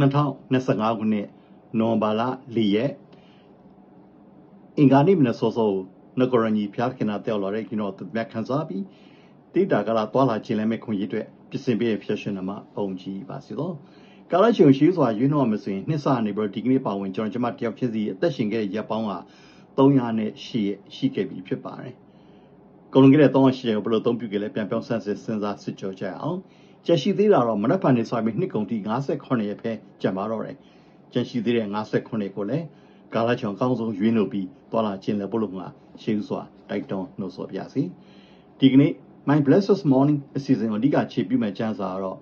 2025ခုနှစ်နိုဝင်ဘာလ4ရက်အင်္ဂါနေ့မနက်စောစောနဂရညီဖျားခင်နာတက်လာတဲ့ကျွန်တော်မြတ်ခန်းစားပြီးတိတာကလာတွာလာခြင်းလည်းမဲ့ခွင့်ရအတွက်ပြင်ဆင်ပေးဖြစ်ရှင်နမှာပုံကြည့်ပါစီတော့ကာလချုံရှိစွာရွေးနှောမစင်နှစ်ဆနေပြီးဒီကနေ့ပါဝင်ကျွန်တော်ကျမတယောက်ဖြစ်စီအသက်ရှင်ခဲ့တဲ့ရပ်ပေါင်းက300နဲ့ရှိရှိခဲ့ပြီဖြစ်ပါတယ်ကုန်လုံးကလေး300ရှိတယ်ဘယ်လိုသုံးပြုခဲ့လဲပြန်ပြောင်းဆန်းစစ်စဉ်းစားစစ်ကြောကြအောင် ကျန်ရှိသေးတာတော့မနက်ဖြန်နေဆိုပြီးနှစ်ကုန်တီ58ရက်ပဲကြံပါတော့တယ်ကျန်ရှိသေးတဲ့58ကိုလည်းကာလချုံအကောင်းဆုံးရွေးနှုတ်ပြီးတွာလာခြင်းလည်းဘလို့မှာရှေးဥစွာတိုက်တွန်းနှုတ်ဆော်ပြစီဒီကနေ့ My Blessed Morning အစီအစဉ်ကိုအဓိကခြေပြုမဲ့ကျမ်းစာကတော့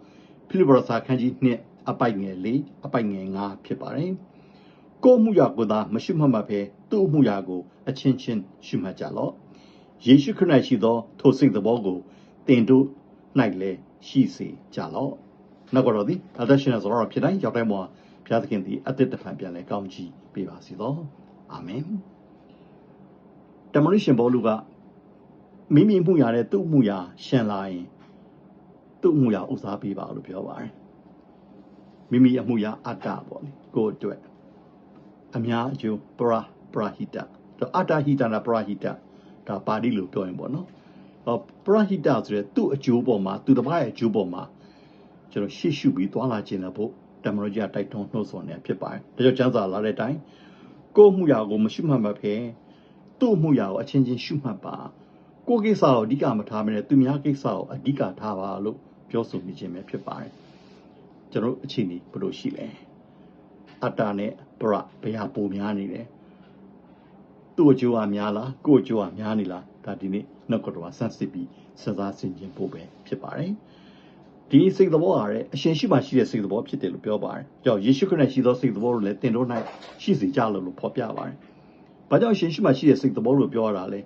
ဖိလိပ္ပစာခန်းကြီး2အပိုက်ငယ်4အပိုက်ငယ်5ဖြစ်ပါတယ်။ကိုမှုရကိုသာမရှိမှတ်မှပဲသူ့မှုရကိုအချင်းချင်းရှုမှတ်ကြလော့။ယေရှုခရစ်၌ရှိသောထိုစိတ်သဘောကိုတင်တို့၌လည်း ရှိစေကြလော့။နောက်ကတော့ဒီအသက်ရှင်သောဖြစ်တိုင်းရောက်တိုင်းမှာဘုရားသခင်သည်အသက်တဖန်ပြန်လဲကောင်းချီးပေးပါစေသော။အာမင်။တမန်တော်ရှင်ဘောလူကမိမိမှုရတဲ့သူ့မှုရရှင်လာရင်သူ့မှုရဥစားပေးပါလို့ပြောပါတယ်မိမိအမှုရအတ္တပေါ့လေကိုယ့်အတွက်အများအကျိုးပရာပရာဟိတတော့အတ္တဟိတနာပရာဟိတဒါပါဠိလိုပြောရင်ပေါ့နော်ဟော ပရာဟိတဆိုတဲ့သူ့အကျိုးပေါ်မှာသူတစ်ပါးရဲ့အကျိုးပေါ်မှာကျွန်တော်ရှေ့ရှုပြီးသွားလာခြင်းလည်းဖို့တမန်တော်ကြီးကတိုက်တွန်းနှုတ်ဆော်နေဖြစ်ပါတယ်ဒါကြောင့်ကျမ်းစာလာတဲ့အတိုင်းကိုယ့်မှုရကိုမရှိမှတ်မဖဲသူ့မှုရကိုအချင်းချင်းရှုမှတ်ပါကိုကိစ္စကိုအဓိကမထားမနဲ့သူများကိစ္စကိုအဓိကထားပါလို့ပြောဆိုနေခြင်းပဲဖြစ်ပါတယ်ကျွန်တော်အခြေအနေဘယ်လိုရှိလဲအတ္တနဲ့ပရဘယ်ဟာပိုများနေလဲ သူ့အကျိုးအများလားကိုယ့်အကျိုးအများနေလားဒါဒီနေ့နှုတ်ကတော်ဆန်းစစ်ပြီးစဉ်းစားဆင်ခြင်ဖို့ပဲဖြစ်ပါတယ်ဒီစိတ်သဘောအားအရှင်ရှိမှရှိတဲ့စိတ်သဘောဖြစ်တယ်လို့ပြောပါတယ်။ကြောင့်ယေရှုခရစ်ရှိသောစိတ်သဘောကိုလည်းတင်တို့၌ရှိစေကြလို့လို့ဖော်ပြပါတယ်။ဘာကြောင့်ရှင်ရှိမှရှိတဲ့စိတ်သဘောလို့ပြောရတာလဲ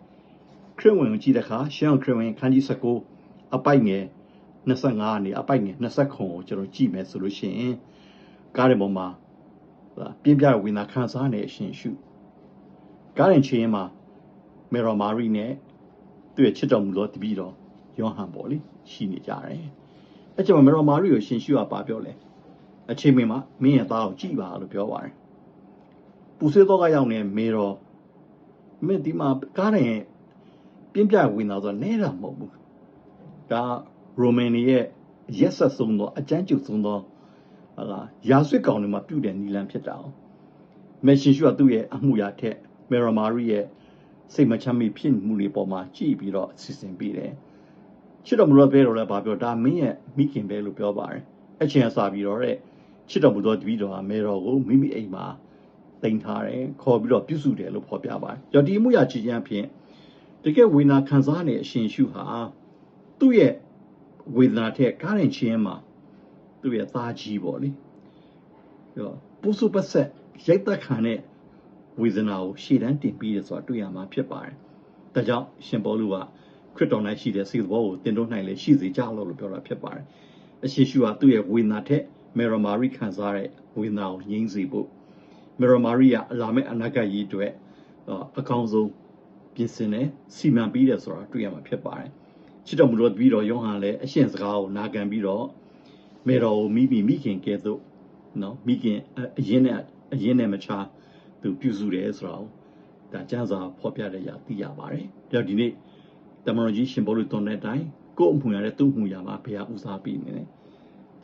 ခရစ်ဝင်ကိုကြည့်တဲ့အခါရှမ်းခရစ်ဝင်ခန်းကြီး19အပိုက်ငယ်25အနေအပိုက်ငယ်20ခုကိုကျွန်တော်ကြည့်မယ်ဆိုလို့ရှိရင်ကားတဲ့ပေါ်မှာပြင်းပြဝိညာခံစားနေအရှင်ရှု ကားရင်ချင်းမှာမေရော်မာရီနဲ့သူ့ရဲ့ချစ်တော်မူသောတပည့်တော်ယောဟန်ပေါ့လေရှိနေကြတယ်အဲ့ကျမှမေရော်မာရီကိုရှင်ရှုကပါပြောလဲအချိန်မင်းမှာမင်းရဲ့သားကိုကြည့်ပါလို့ပြောပါတယ်ပူဆွေးတော့ကရောက်နေမေရော်မင်းဒီမှာကားရင်ပြင်းပြဝင်လာဆိုနဲတာမဟုတ်ဘူးဒါရိုမန်တွေရဲ့ရက်ဆက်ဆုံးသောအကြမ်းကြုတ်ဆုံးသောဟာလာရာဆွစ်ကောင်တွေမှာပြုတ်တဲ့နီလန်ဖြစ်တာအောင်မက်ရှင်ရှုကသူ့ရဲ့အမှုရာထက် မေရမာရီရဲ့စိတ်မချမ်းမြေဖြစ်မှုတွေပေါ်မှာကြည့်ပြီးတော့အစီအစဉ်ပေးတယ်ချစ်တော်မူသောဘဲတော်လည်းဗာပြောဒါမင်းရဲ့မိခင်ပဲလို့ပြောပါတယ်အချင်းအစာပြီးတော့တဲ့ချစ်တော်မူသောတပည့်တော်ဟာမေတော်ကိုမိမိအိမ်မှာတင်ထားတယ်ခေါ်ပြီးတော့ပြုစုတယ်လို့ဖော်ပြပါတယ်။ကြော်ဒီမှုရာချီချမ်းဖြင့်တကယ်ဝေနာခံစားနေအရှင်ရှုဟာသူ့ရဲ့ဝေဒနာထက်ကားရင်ချင်းမှာသူ့ရဲ့သားကြီးပေါ့လေပြောပူစုပဆက်ရိုက်သက်ခံတဲ့ ဝေဒနာကိုရှေ့တန်းတင်ပြီးရဆိုတာတွေ့ရမှာဖြစ်ပါတယ်။ဒါကြောင့်ရှင်ပေါလုကခရစ်တော်၌ရှိတဲ့စိတ်ဘောကိုတင်တို့နိုင်လေရှိစေကြလို့လို့ပြောတာဖြစ်ပါတယ်။အရှင်ရှုဟာသူ့ရဲ့ဝေဒနာထက်မေရမာရီခံစားတဲ့ဝေဒနာကိုငြိမ်းစေဖို့မေရမာရီကအလာမဲ့အနာဂတ်ရေးအတွက်အကောင်းဆုံးပြင်ဆင်တယ်စီမံပြီးတယ်ဆိုတာတွေ့ရမှာဖြစ်ပါတယ်ချစ်တော်မူသောပြီးတော့ယောဟန်လည်းအရှင်စကားကိုနာခံပြီးတော့မေတော်ကိုမိမိမိခင်ကဲ့သို့နော်မိခင်အရင်နဲ့အရင်နဲ့မချ သူပြုစုတယ်ဆိုတာကိုဒါကျမ်းစာဖော်ပြတဲ့ရာသိရပါတယ်ဒါဒီနေ့တမန်တော်ကြီးရှင်ဘောလို့တွန်တဲ့အတိုင်းကိုယ့်အမှုရတဲ့သူ့အမှုရမှာဘုရားဦးစားပေးနေတယ်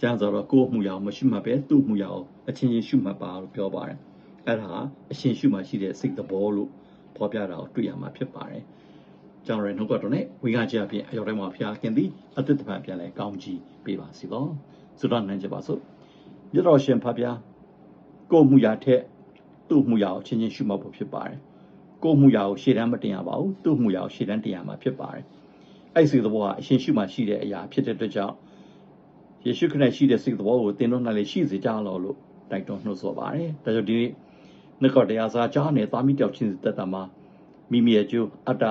ကျမ်းစာတော့ကိုယ့်အမှုရအောင်မရှိမှပဲသူ့အမှုရအောင်အချင်းချင်းရှုမှတ်ပါလို့ပြောပါတယ်အဲ့ဒါအရှင်ရှုမှရှိတဲ့စိတ်သဘောလို့ဖော်ပြတာကိုတွေ့ရမှာဖြစ်ပါတယ်။ကျွန်တော်ရဲ့နှုတ်ကတော်နဲ့ဝိငါကြအပြင်အရောက်တိုင်းမှာဖျားခင်သည်အသက်တပံပြန်လဲကောင်းကြီးပေးပါစီတော့။ဆိုတော့နိုင်ကြပါစို့။မြတ်တော်ရှင်ဖဗျာကိုမှုရာထက် သူ့မှုရာကိုချင်းချင်းရှုမှတ်ဖို့ဖြစ်ပါတယ်။ကိုမှုရာကိုရှေ့တန်းမတင်ရပါဘူး။သူ့မှုရာကိုရှေ့တန်းတင်ရမှာဖြစ်ပါတယ်။အဲ့ဒီသဘောကအရှင်ရှုမှရှိတဲ့အရာဖြစ်တဲ့အတွက်ကြောင့်ယေရှုခရစ်ရှိတဲ့စိတ်သဘောကိုသင်တို့၌လည်းရှိစေကြလောလို့တိုက်တွန်းနှုတ်ဆော်ပါတယ်။ဒါကြောင့်ဒီနေ့နှုတ်ကတရားစာကြားနေသားမိတယောက်ချင်းတက်တာမှာမိမိရဲ့ကျိုးအတ္တ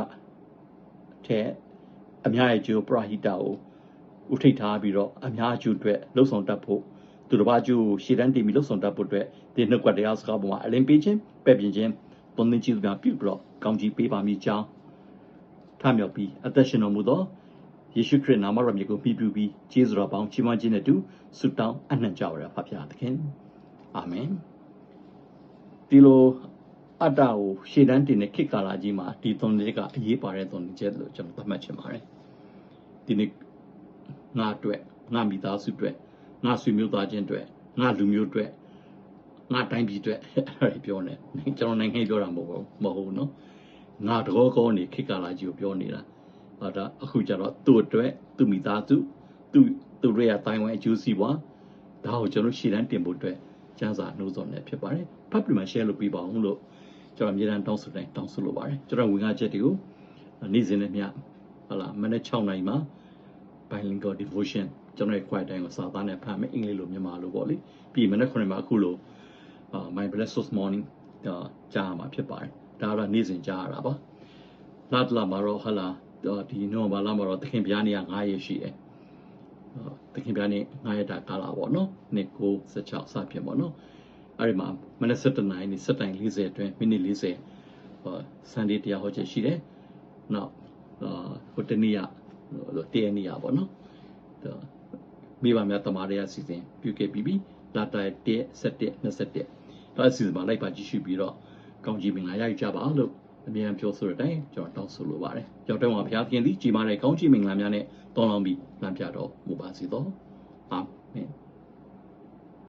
ထဲအများရဲ့ကျိုးပရဟိတကိုဥထိတ်ထားပြီးတော့အများကျိုးအတွက်လှုပ်ဆောင်တတ်ဖို့ သူတစ်ပါးကျိုးရှေ့တန်းတင်ပြီးလှုပ်ဆောင်တတ်ဖို့အတွက်ဒီနှုတ်ကတရားစကားပေါ်မှာအလင်းပေးခြင်းပဲ့ပြင်ခြင်းပုံသင်ကြည့်များပြုပြီးတော့ကောင်းကြီးပေးပါမိကြောင်းထမြောက်ပြီးအသက်ရှင်တော်မူသောယေရှုခရစ်နာမတော်မြတ်ကိုပြီးပြုပြီးကျေးဇူးတော်ပေါင်းချီးမွမ်းခြင်းနဲ့တူဆုတောင်းအနှံ့ကြပါရဖပါသခင်အာမင်ဒီလိုအတ္တကိုရှေ့တန်းတင်တဲ့ခေတ်ကာလကြီးမှာဒီသွန်ချက်ကအရေးပါတဲ့သွန်ချက်လို့ကျွန်တော်သတ်မှတ်ချင်ပါတယ်ဒီနေ့ငါအတွက်ငါမိသားစုအတွက် ငါဆွေမျိုးသားချင်းအတွက်ငါလူမျိုးအတွက်ငါတိုင်းပြည်အတွက်အဲ့ဒါပြောနေကျွန်တော်နိုင်ငံပြောတာမဟုတ်ဘူးမဟုတ်ဘူးနော်ငါတကောကောနေခေတ်ကာလကြီးကိုပြောနေတာဟာဒါအခုကျတော့သူ့အတွက်သူ့မိသားစုသူ့သူ့ရဲ့တိုင်ဝမ်အကျိုးစီးပွားဒါကိုကျွန်တော်ရှေ့တန်းတင်ဖို့အတွက်ကျန်းစာနှိုးဆော်နေဖြစ်ပါတယ်ဖတ်ပြီးမှ share လုပ်ပေးပါအောင်လို့ကျွန်တော်အမြဲတမ်းတောင်းဆိုတိုင်းတောင်းဆိုလိုပါတယ်ကျွန်တော်ဝင်ကားချက်တွေကိုနေ့စဉ်နဲ့မျှဟာလာမနေ့6နိုင်မှာ bilingual devotion ကျွန်တော်ရဲ့ quiet time ကိုစာသားနဲ့ဖတ်မယ်အင်္ဂလိပ်လိုမြန်မာလိုပေါ့လေပြီးမနေ့9မှာအခုလိုအာ my blessed morning ဒါကြားမှာဖြစ်ပါတယ်ဒါကတော့နေ့စဉ်ကြားရတာပါလာတလာမှာတော့ဟလာဒီနော်ဘာလာမှာတော့သခင်ပြားနေရ9ရက်ရှိတယ်သခင်ပြားနေ9ရက်တာကာလာပေါ့နော်နေ့9 16စဖြစ်ပေါ့နော်အဲ့ဒီမှာမနေ့7နိုင်နေ7တိုင်း40အတွင်းမိနစ်40ဟော Sunday တရားဟောချက်ရှိတယ်နောက်ဟိုတနေ့ ရတရနေ့ရပေါ့နော်မိဘများတမားရစီစဉ်ပြုခဲ့ပြီးပြီလာတိုင်1 7 21တော့အစီအစဉ်မှာလိုက်ပါကြည့်ရှုပြီးတော့ကောင်းကြီးမင်္ဂလာရကြပါလို့အမြန်ပြောဆိုတဲ့အတိုင်းကျွန်တော်တောင်းဆိုလိုပါတယ်။ကြောက်တဲ့မှာဘုရားခင်သည်ကြီးမားတဲ့ကောင်းကြီးမင်္ဂလာများနဲ့တောင်းလောင်းပြီးလမ်းပြတော်မူပါစေသော။အာမင်။